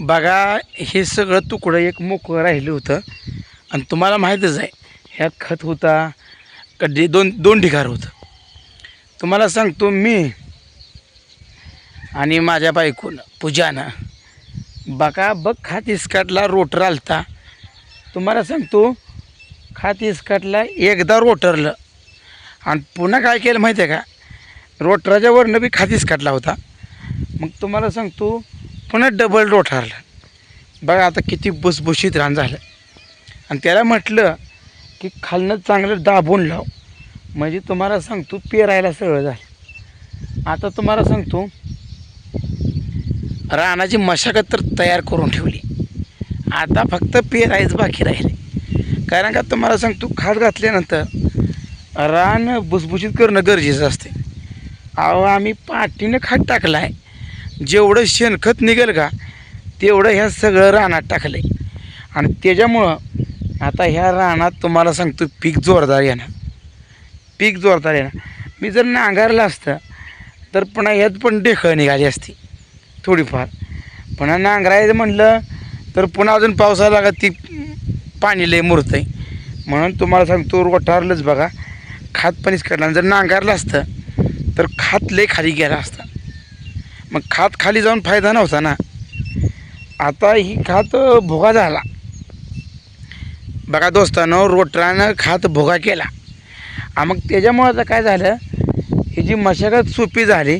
बघा हे सगळं तुकडं एक मोकळं राहिलं होतं. आणि तुम्हाला माहीतच आहे ह्यात खत होता कधी दोन दोन ढिगार होतं. तुम्हाला सांगतो मी आणि माझ्या बायकोनं पूजानं. बघा बघ खात इस्काटला रोटर आलता. तुम्हाला सांगतो खात इस्काटला एकदा रोटरलं. आणि पुन्हा काय केलं माहिती आहे का? रोटराच्या वरनं बी खात इस्काटला होता. मग तुम्हाला सांगतो पुन्हा डबल रोटारलं बघा आता किती भुसभुशीत रान झालं. आणि त्याला म्हटलं की खालनं चांगलं दाबून लाव. म्हणजे तुम्हाला सांगतो पेरायला सगळं झालं. आता तुम्हाला सांगतो रानाची मशागत तर तयार करून ठेवली. आता फक्त पेरायच बाकी राहिले कारण का तुम्हाला सांगतो खात घातल्यानंतर रान भुसभुशीत करणं गरजेचं असते अहो आम्ही पाठीनं खात टाकलं आहे जेवढं शेणखत निघेल का तेवढं ह्या सगळं रानात टाकलं आहे आणि त्याच्यामुळं आता ह्या रानात तुम्हाला सांगतो पीक जोरदार येणार पीक जोरदार येणार मी जर नांगारलं असतं तर पुन्हा ह्यात पण ढेकळं निघाली असती थोडीफार. पुन्हा नांगरायचं म्हणलं तर पुन्हा अजून पावसाला लागत ती पाणी लय मुरतं आहे म्हणून तुम्हाला सांगतो रोटारलंच बघा. खात पाणीच काढलं जर नांगारलं असतं तर खात लय खाली गेला असतं. मग खात खाली जाऊन फायदा नव्हता ना. आता ही खात भोगा झाला. बघा दोस्तानं रोटरानं खात भोगा केला. मग त्याच्यामुळं आता काय झालं? ही जी मशागत सोपी झाली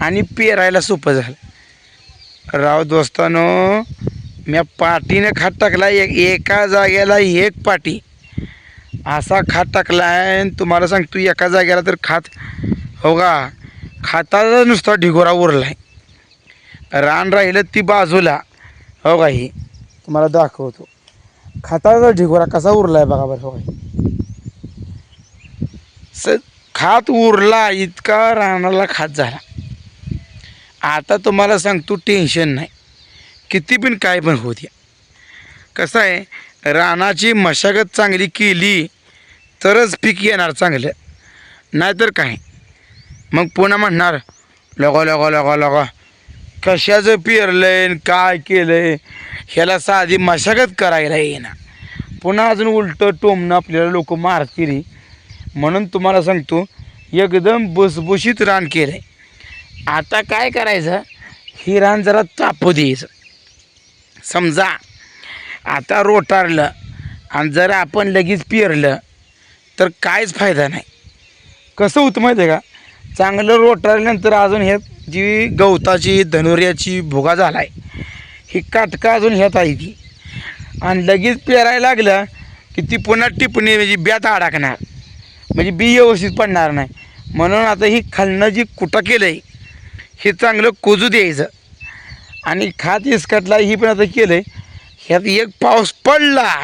आणि पेरायला सोपं झालं. राव दोस्तानो म्या पाटीनं खात टाकला एक एका जागेला एक पाटी. असा खात टाकला आहे आणि तुम्हाला सांगतो एका जागेला तर खात हो का? खाताचा नुसता ढिगोरा उरला आहे रान राहिलं ती बाजूला. हो काही तुम्हाला दाखवतो. खाताचा ढिगोरा कसा उरला आहे बघा बरं हो का स खात उरला इतका रानाला खात झाला. आता तुम्हाला सांगतो टेन्शन नाही. किती पण काय पण होऊ द्या. कसं आहे रानाची मशागत चांगली केली तरच पीक येणार चांगलं. नाहीतर काय? मग पुन्हा म्हणणार लगा लगा लगा लगा. कशाचं पेरलं आहे काय केलं आहे ह्याला साधी मशागत करायला येईना. पुन्हा अजून उलटं टोमणं आपल्याला लोक मारतील. म्हणून तुम्हाला सांगतो एकदम भुसभुशीत रान केलं आहे आता काय करायचं? ही रान जरा तापू द्यायचं. समजा आता रोटारलं आणि जर आपण लगेच पेरलं तर काहीच फायदा नाही. कसं होतं माहिती आहे का? चांगलं रोटारल्यानंतर अजून ह्यात जी गवताची धनुर्याची भुगा झाला आहे ही काटका अजून ह्यात आहे ती. आणि लगेच पेरायला लागलं की ती पुन्हा टिपणी म्हणजे ब्यात अडकणार. म्हणजे बी व्यवस्थित पडणार नाही. म्हणून आता ही खालनं जी कुटा केलं आहे हे चांगलं कोजू द्यायचं. आणि खात इसकटला ही पण आता केलं आहे ह्यात एक पाऊस पडला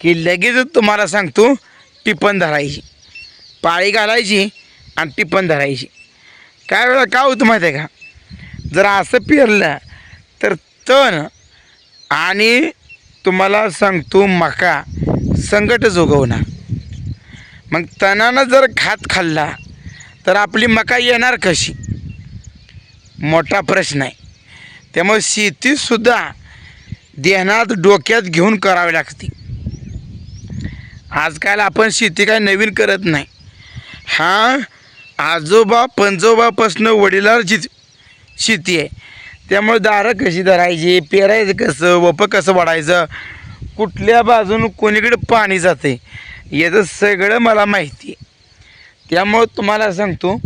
की लगेचच तुम्हाला सांगतो टिपण धरायची. पाळी घालायची आणि टिपण धरायची. काय वेळा काय होतं माहिती आहे का? जर असं पेरलं तर तण आणि तुम्हाला सांगतो मका संकटच उगवणार मग तणानं जर खात खाल्ला तर आपली मका येणार कशी? मोठा प्रश्न आहे. त्यामुळे शेतीसुद्धा देहनात डोक्यात घेऊन करावी लागते. आजकाल आपण शेती काय नवीन करत नाही. हा आजोबा पंजोबापासनं वडिलांची शेती आहे. त्यामुळे दारं कशी धरायची पेरायचं कसं वपं कसं वाढायचं कुठल्या बाजूनं कोणीकडे पाणी जाते याचं सगळं मला माहिती आहे. त्यामुळं तुम्हाला सांगतो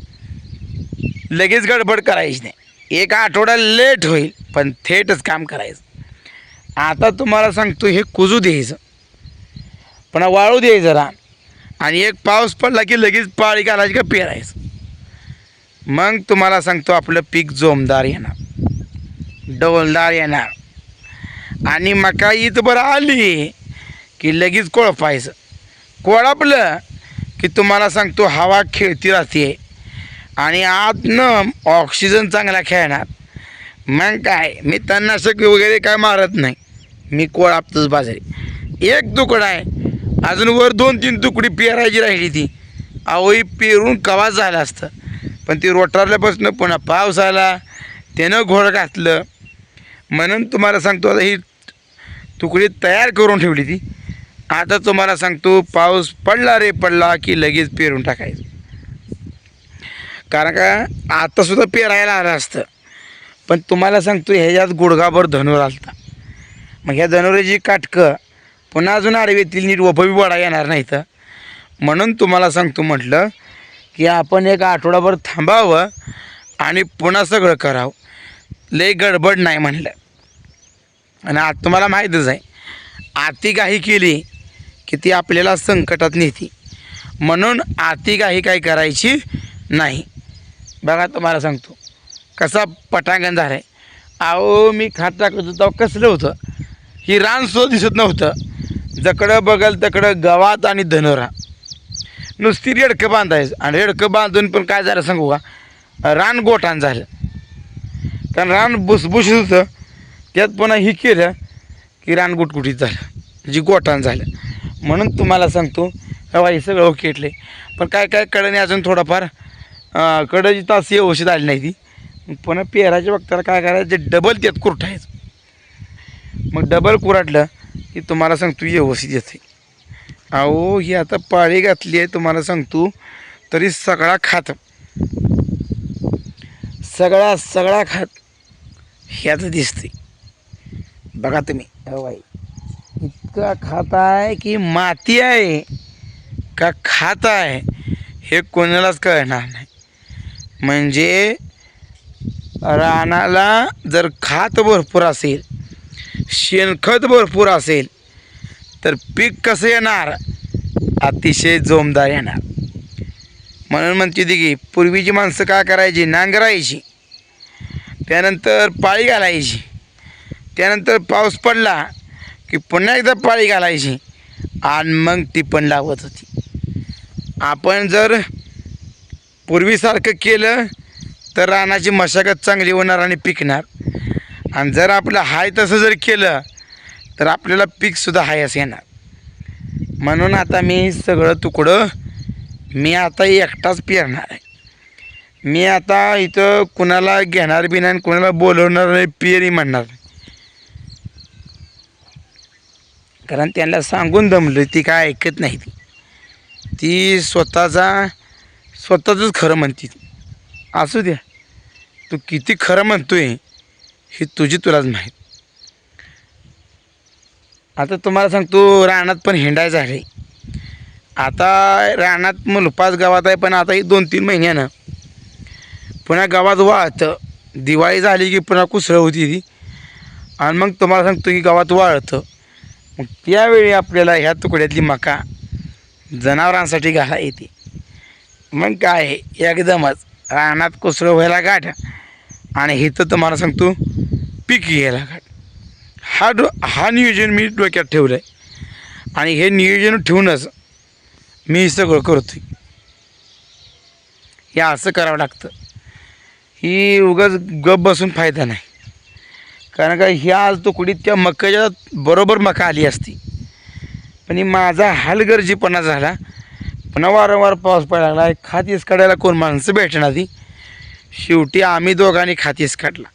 लगेच गडबड करायची नाही. एक आठवडा लेट होईल पण थेटच काम करायचं. आता तुम्हाला सांगतो हे कुजू द्यायचं. पण वाळू द्यायचं रान. आणि एक पाऊस पडला की लगेच पाळी घालायची का पेरायचं. मग तुम्हाला सांगतो आपलं पीक जोमदार येणार. डौलदार येणार. आणि मका ईद बरं आली की लगेच कोळपायचं. कोळपलं की तुम्हाला सांगतो हवा खेळती राहते. आणि आतनं ऑक्सिजन चांगला खेळणार. मग काय मी तणनाशक वगैरे काय मारत नाही. मी कोळापतच बाजारी. एक तुकडा आहे. अजून वर दोन तीन तुकडी पेरायची राहिली ती. आवई पेरून कवा झालं असतं? पण ती रोटारल्यापासून पुन्हा पाऊस आला त्यानं घोळ घातलं. म्हणून तुम्हाला सांगतो आता ही तुकडी तयार करून ठेवली ती. आता तुम्हाला सांगतो पाऊस पडला रे पडला की लगेच पेरून टाकायचं. कारण का आतासुद्धा पेरायला आलं असतं. पण तुम्हाला सांगतो ह्याच्यात गुडघाभर धनुर आलता. मग ह्या धनुराची काटकं पुन्हा अजून आडवेतील नीट वफवी वाढा येणार नाही तर म्हणून तुम्हाला सांगतो म्हटलं की आपण एक आठवडाभर थांबावं आणि पुन्हा सगळं करावं. लय गडबड नाही म्हणलं. आणि आज तुम्हाला माहीतच आहे आतिगाही केली की ती आपल्याला संकटात नेते. म्हणून आतिगाही काय करायची नाही. बघा तुम्हाला सांगतो कसा पटांगण झाला आहे. अहो मी खात टाकत होतो कसलं होतं? ही रान सुद्धा दिसत नव्हतं. जकडं बघल तकडं गवात आणि धनोरा. नुसती रेडकं बांधायचं. आणि रेडकं बांधून पण काय झालं सांगू का? रान गोठाण झालं. कारण रान भुसभुशीत होतं. त्यात पुन्हा ही केलं की रान गुटगुटीत झालं. जी गोठाण झालं. म्हणून तुम्हाला सांगतो हवा हे सगळं ओकेटले पण काय काय कडने अजून थोडाफार. कडची तास व्यवस्थित आली नाही ती. पण पुन्हा पेराच्या वक्ताला काय करायचं? डबल त्यात कुरठायचं. मग डबल कुराटलं की तुम्हाला सांगतो व्यवस्थित येते अहो ही आता पाळी घातली आहे तुम्हाला सांगतो. तरी सगळा खात. सगळा सगळा खात. ह्याच दिसते बघा तुम्ही. बाई इतका खात आहे की माती आहे. का खात आहे हे कोणालाच कळणार नाही. म्हणजे रानाला जर खात भरपूर असेल शेणखत भरपूर असेल तर पीक कसं येणार? अतिशय जोमदार येणार. म्हणून म्हणते ती की पूर्वीची माणसं काय करायची? नांगरायची. त्यानंतर पाळी घालायची. त्यानंतर पाऊस पडला की पुन्हा एकदा पाळी घालायची आणि मग ती पण लावत होती. आपण जर पूर्वीसारखं केलं तर रानाची मशागत चांगली होणार आणि पिकणार. आणि जर आपलं हाय तसं जर केलं तर आपल्याला पीकसुद्धा हायच येणार. म्हणून आता मी सगळं तुकडं मी आता एकटाच पेरणार आहे. मी आता इथं कुणाला घेणार बी नाही कुणाला बोलवणार नाही पेरी म्हणणार नाही. कारण त्यांना सांगून दमलं ती काय ऐकत नाही ती ती स्वतःचा स्वतःचंच खरं म्हणते असू द्या. तू किती खरं म्हणतोय ही तुझी तुलाच माहीत. आता तुम्हाला सांगतो रानात पण हिंडायचं आहे आता रानात मुलपाच गावात आहे पण आता ही दोन तीन महिन्यानं. पुन्हा गावात वाळतं. दिवाळी झाली की पुन्हा कुसळ होती ती. आणि मग तुम्हाला सांगतो की गावात वाळतं. मग त्यावेळी आपल्याला ह्या तुकड्यातली मका जनावरांसाठी घाला येते. मग काय आहे, एकदमच. रानात कुसळ व्हायला गाठ. आणि इथं तुम्हाला सांगतो पीक घ्यायला गाठ. हा डो हा नियोजन मी डोक्यात ठेवलं आहे आणि हे नियोजन ठेवूनच मी सगळं करतो हे असं करावं लागतं. ही उगाच गप बसून फायदा नाही. कारण का ह्या आज तुकडीत त्या मक्याच्या बरोबर मका आली असती. पण ही माझा हालगर्जीपणा झाला. पुन्हा वारंवार पाऊस पडायला लागला. खातीस काढायला कोण माणसं भेटणार ती शेवटी आम्ही दोघांनी खातीस काढला.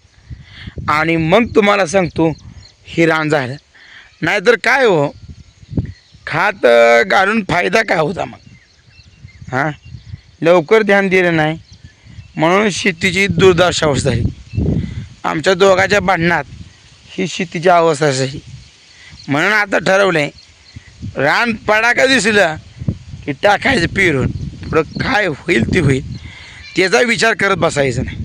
आणि मग तुम्हाला सांगतो हे रान झालं नाहीतर काय हो? खात घालून फायदा काय होता मग? हां? लवकर ध्यान दिलं नाही. म्हणून शेतीची दुर्दशा अवस्था झाली आमच्या दोघाच्या भांडणात ही शेतीची अवस्था झाली म्हणून आता ठरवलं आहे रान पडा का दिसलं की टाकायचं पिरून. पुढं काय होईल ते होईल. त्याचा विचार करत बसायचं नाही.